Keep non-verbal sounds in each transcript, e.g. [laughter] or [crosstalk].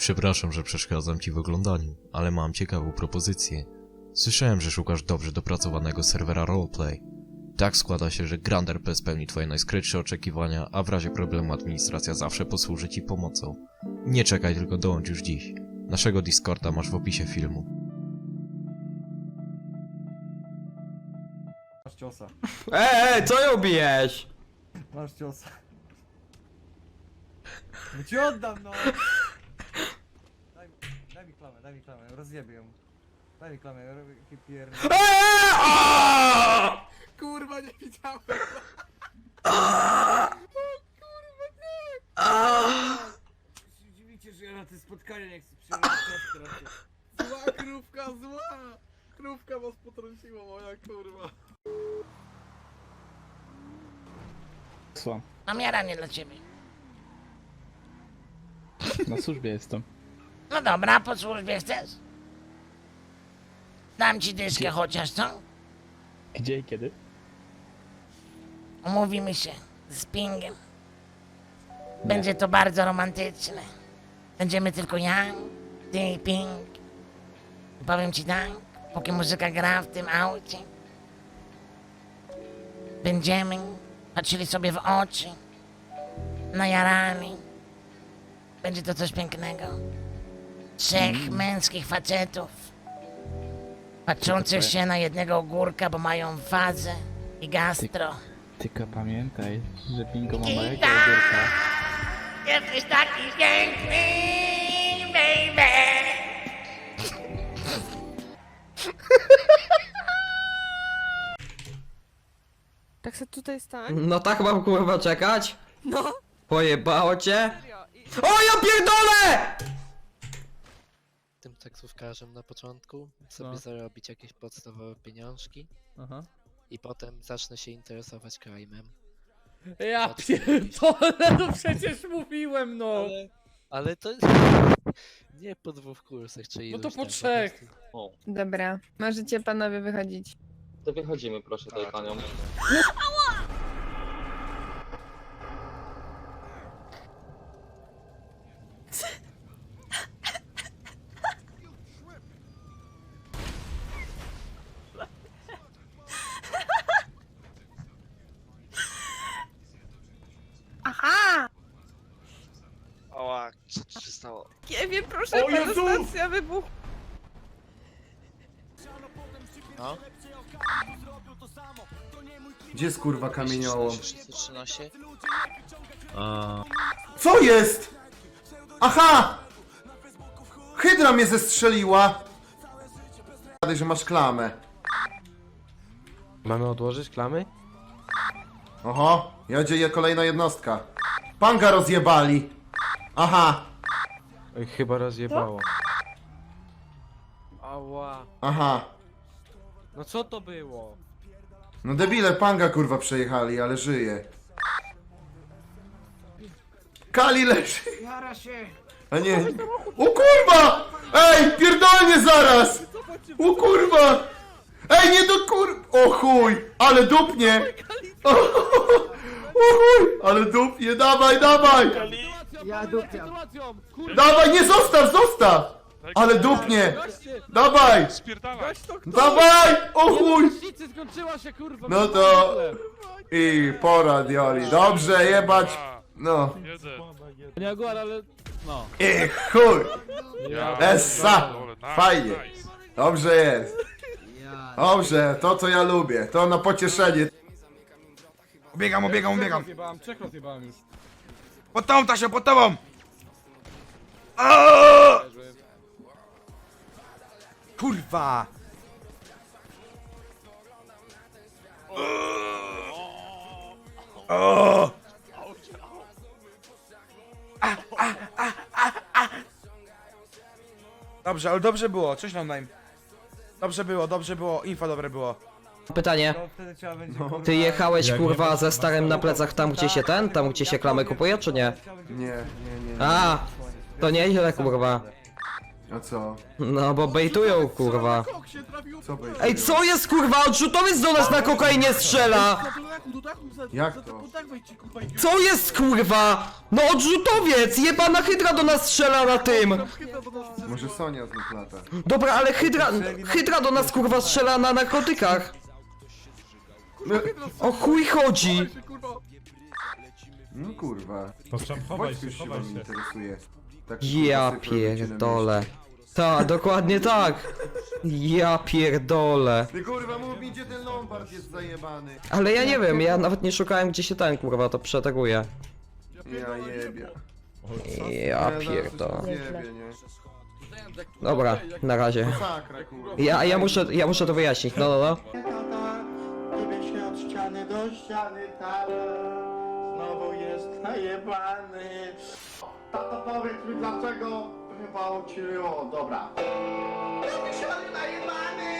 Przepraszam, że przeszkadzam ci w oglądaniu, ale mam ciekawą propozycję. Słyszałem, że szukasz dobrze dopracowanego serwera roleplay. Tak składa się, że Grand RP spełni twoje najskrytsze oczekiwania, a w razie problemu administracja zawsze posłuży ci pomocą. Nie czekaj, tylko dołącz już dziś. Naszego Discorda masz w opisie filmu. Masz ciosa. Ej, co ją bijesz? Masz ciosa. No ci oddam no! Daj, mi- klamę, daj mi klamę, rozjebię ją. Daj mi klamę, ja robię taki pier... Kurwa, nie widziałem! Dziwicie, że ja na te spotkanie nie chcę przyjechać. Zła krówka, zła! Krówka was potrąciła, moja kurwa. Słucham, Mam jaranie dla ciebie. na służbie jestem. No dobra, po służbie chcesz? Dam ci dyszkę chociaż, co? Gdzie i kiedy? Umówimy się z Pingiem. Będzie to bardzo romantyczne. Będziemy tylko ja, ty i Ping. I powiem ci tak, póki muzyka gra w tym aucie, będziemy patrzyli sobie w oczy, najarani. Będzie to coś pięknego. Trzech męskich facetów, patrzących się na jednego ogórka, bo mają fazę i gastro. Tylko pamiętaj, że bingo ma małego ogórka. Jesteś taki piękny, baby! [laughs] Tak se tutaj stań. No tak mam kurwa czekać? No. Pojebało cię? Serio. I... O ja pierdolę! Tym taksówkarzem na początku, sobie No. zarobić jakieś podstawowe pieniążki Aha. i potem zacznę się interesować crime'em. Ja pierdolę, [laughs] no przecież mówiłem, no! Ale, ale to [laughs] nie po dwóch kursach, czy No to po tam trzech. prostu. Dobra, możecie panowie wychodzić. To wychodzimy proszę tutaj panią. Aha! Oła, co tu stało? Kiewie, proszę pana, stacja wybuch. No, Gdzie jest kurwa kamieniołom? 613? Co jest? Aha! Hydra mnie zestrzeliła! Gadaj, że masz klamę. Mamy odłożyć klamy? Oho, jedzie kolejna jednostka. Panga rozjebali. Aha, Chyba rozjebało. Ała. aha. No co to było? No debile, panga kurwa przejechali, ale żyje. Kali leży. A nie. O kurwa! Ej, pierdolnie zaraz! O kurwa! Ej, nie do kur... O chuj! Ale dupnie! O, o [laughs] chuj! Ale dupnie, dawaj, dawaj! Ja dupiam. sytuacją! Kurwa, Dawaj, nie zostaw, zostaw! Ale dupnie! goście! Dawaj! Gość to kto? Dawaj! O chuj! Sicy skończyła się, kurwa! No to- I pora, Dioli. Dobrze, jebać. No. Nie ogół, ale... No. I chuj! Essa! Fajnie. Dobrze jest. Dobrze, to co ja lubię. To na pocieszenie. Ubiegam, ubiegam, ubiegam. Zjebałem, trzech rozjebałem już. Pod tobą, Tasio, pod tobą! Kurwa! O! A, a. Dobrze, ale dobrze było, coś nam daj. Dobrze było, dobrze było, info dobre było. Pytanie. To wtedy trzeba będzie, No. kurwa, Ty jechałeś kurwa ze starym na plecach tam gdzie się ten, tam gdzie się klamę kupuje czy nie? Nie, nie, nie. nie. A, to nieźle kurwa. A co? No bo bejtują kurwa. Co będzie? Ej, co jest kurwa? Odrzutowiec do nas na kokainie strzela! Jak to? Co jest kurwa? No odrzutowiec! Jebana hydra do nas strzela na tym! Może Sonia znów lata. Dobra, ale hydra... Hydra do nas kurwa strzela na narkotykach! O chuj chodzi! No kurwa. Chowaj Wojciech się wam interesuje. Tak Ja kurwa, sobie robicie na pierdolę. Tak, dokładnie tak. Ja pierdolę. mieście. Ty kurwa, mów mi gdzie ten Lombard jest zajebany. Ale ja nie wiem, ja nawet nie szukałem gdzie się ten kurwa to przeteguję. Ja jebie. Ja zaraz pierdolę. coś zjebie, nie? Dobra, na razie. Kurwa. Ja, ja muszę, ja muszę to wyjaśnić, no no no. Ściany tato znowu jest najebany. Tato, powiedz mi dlaczego chyba uciryło, dobra. Tobie się najebany,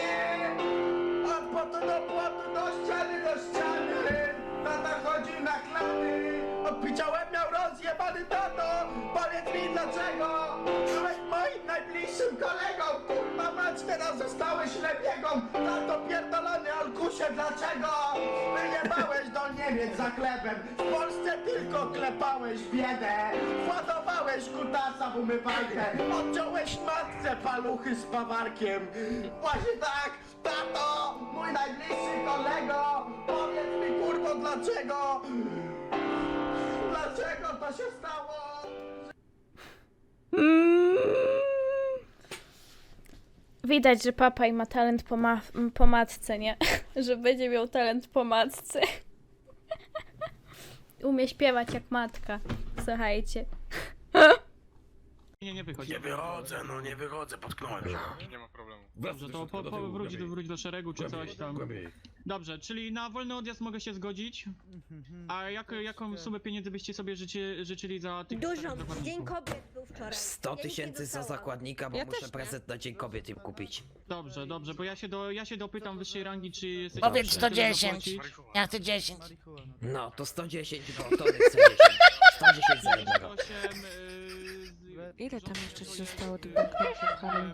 od płotu do płotu, do ściany do ściany. Tata chodził na klany, od picia łeb miał rozjebany tato. Powiedz mi dlaczego, moim najbliższym kolegą. Kurwa mać, teraz zostałeś lepiegą. Tato pierdolony Olkusie, dlaczego? Wyjebałeś do Niemiec za chlebem. W Polsce tylko klepałeś biedę. Władowałeś kutasa w umywajkę. Odciąłeś matce paluchy z bawarkiem. Właśnie tak, tato, mój najbliższy kolego. Powiedz mi kurwo dlaczego? Dlaczego to się stało? Widać, że papaj ma talent po, ma po matce, nie? [laughs] że będzie miał talent po matce. [laughs] Umie śpiewać jak matka. Słuchajcie. Nie, nie wychodzi. Nie wychodzę, no nie wychodzę, potknąłem się. Dobrze, to po, po, wróć, do, wróć do szeregu czy coś tam. Dobrze, czyli na wolny odjazd mogę się zgodzić. A jak, jaką sumę pieniędzy byście sobie życzy, życzyli za tych Dużą. Dzień kobiet wczoraj. 100 tysięcy za zakładnika, bo Ja muszę też nie. prezent na Dzień Kobiet im kupić. Dobrze, dobrze, bo ja się, do, ja się dopytam wyższej rangi, czy jesteś Powiedz w 110. zapłacić. Ja chcę 10. No, to 110, bo Tony chce 10. 110 za jednego. 48, yy, Ile tam jeszcze się zostało tych banknotów, Harry?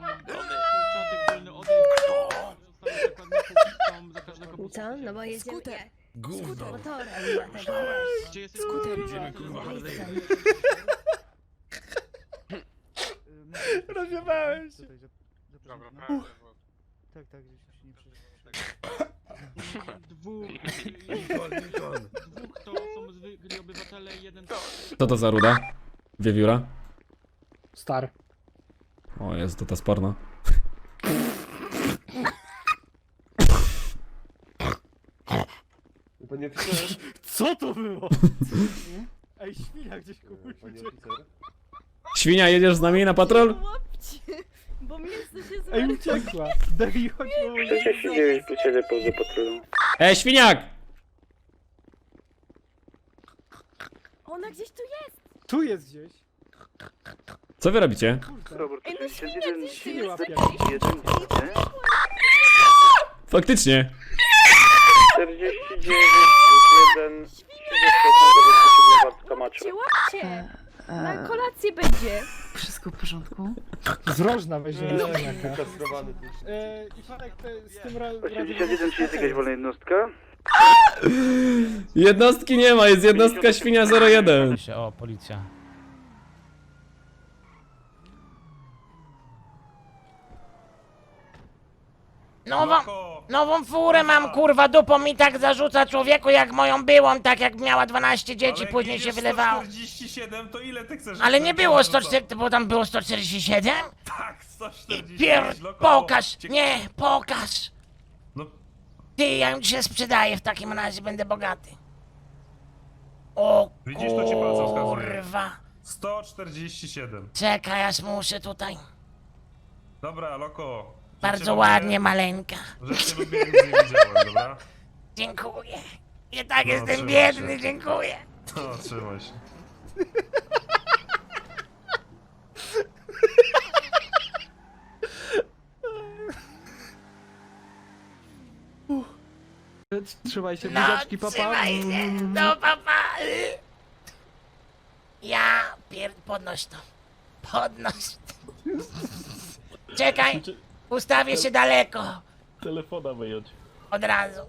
Co? No bo jedziemy... Gówno. Motorem, dlatego? Skuter. Się. Dobra, Tak, tak, gdzieś się nie [laughs] Dwóch, [laughs] dwóch to są zwykli obywatele, jeden to... Co to za ruda? Wiewióra? Star. O, jest to ta sporna. Panie oficer. Co to było? Ej, świnia gdzieś komuś uciekła. Świnia, jedziesz z nami na patrol? Łapcie, bo mięso się Ej, uciekła. [laughs] Daj chodź, E, świniak! Ona gdzieś tu jest. Tu jest gdzieś. Co wy robicie? Ej, no świnia gdzieś tu jest. Faktycznie. 49, 1, Łapcie, łapcie. Na kolację będzie. Wszystko w porządku? Z rożna weźmiemy świniaka. Eee, i Fanek, te, z tym ra- razem... czy jest jakaś wolna jednostka? Jednostki nie ma, jest jednostka świnia 01. O, policja. Nową, nową furę mam, kurwa, dupą mi tak zarzuca człowieku jak moją byłą, tak jak miała 12 dzieci, później się wylewało. 147 to ile ty chcesz? Ale nie było 140, bo tam było 147? Tak, I pier... pokaż, nie, pokaż. No. Ty, ja ją dzisiaj sprzedaję w takim razie, będę bogaty. O Widzisz, to ci wskazuje. kurwa. 147. Czekaj, aż muszę tutaj. Dobra, loko. Bardzo ładnie, maleńka. Że cię lubię, nic nie widziałem, dobra? Dziękuję. I tak No, jestem trzymaj biedny, się. dziękuję. No, trzymaj się. Trzymaj się, No, buziaczki, papa. trzymaj się, no papa. Ja pier... podnoś to. Podnoś to. [laughs] Czekaj, ustawię się daleko. Telefona wyjąć. Od razu.